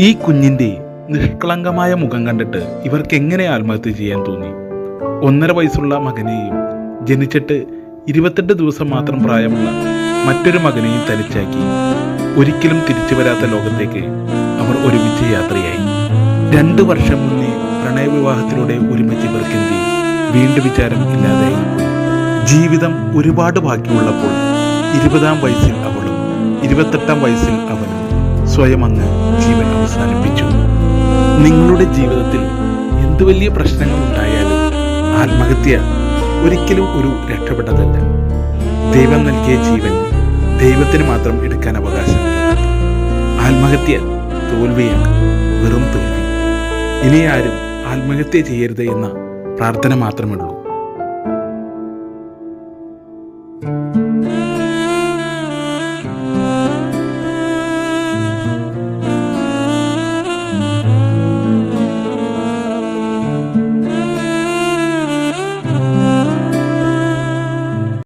ഈ കുഞ്ഞിന്റെ നിഷ്കളങ്കമായ മുഖം കണ്ടിട്ട് ഇവർക്ക് എങ്ങനെ ആത്മഹത്യ ചെയ്യാൻ തോന്നി? ഒന്നര വയസ്സുള്ള മകനെയും ജനിച്ചിട്ട് ഇരുപത്തെട്ട് ദിവസം മാത്രം പ്രായമുള്ള മറ്റൊരു മകനെയും തനിച്ചാക്കി. ഒരിക്കലും തിരിച്ചു വരാത്ത ലോകത്തേക്ക് അവർ ഒരുമിച്ച് യാത്രയായി. രണ്ടു വർഷം മുന്നേ പ്രണയവിവാഹത്തിലൂടെ ഒരുമിച്ച് ഇവർക്കെന്തി? വീണ്ടും വിചാരം ഇല്ലാതായി. ജീവിതം ഒരുപാട് ബാക്കിയുള്ളപ്പോൾ ഇരുപതാം വയസ്സിൽ അവളും ഇരുപത്തെട്ടാം വയസ്സിൽ അവനും സ്വയം അങ്ങ് അവസാനിപ്പിച്ചു. നിങ്ങളുടെ ജീവിതത്തിൽ എന്ത് വലിയ പ്രശ്നങ്ങൾ ഉണ്ടായാലും ആത്മഹത്യ ഒരിക്കലും ഒരു രക്ഷപ്പെട്ടതല്ല. ദൈവം നൽകിയ ജീവൻ ദൈവത്തിന് മാത്രം എടുക്കാൻ അവകാശം. ആത്മഹത്യ തോൽവിയാണ് വെറും തോൽവി. ഇനി ആരും ആത്മഹത്യ ചെയ്യരുത് എന്ന പ്രാർത്ഥന മാത്രമേ ഉള്ളൂ.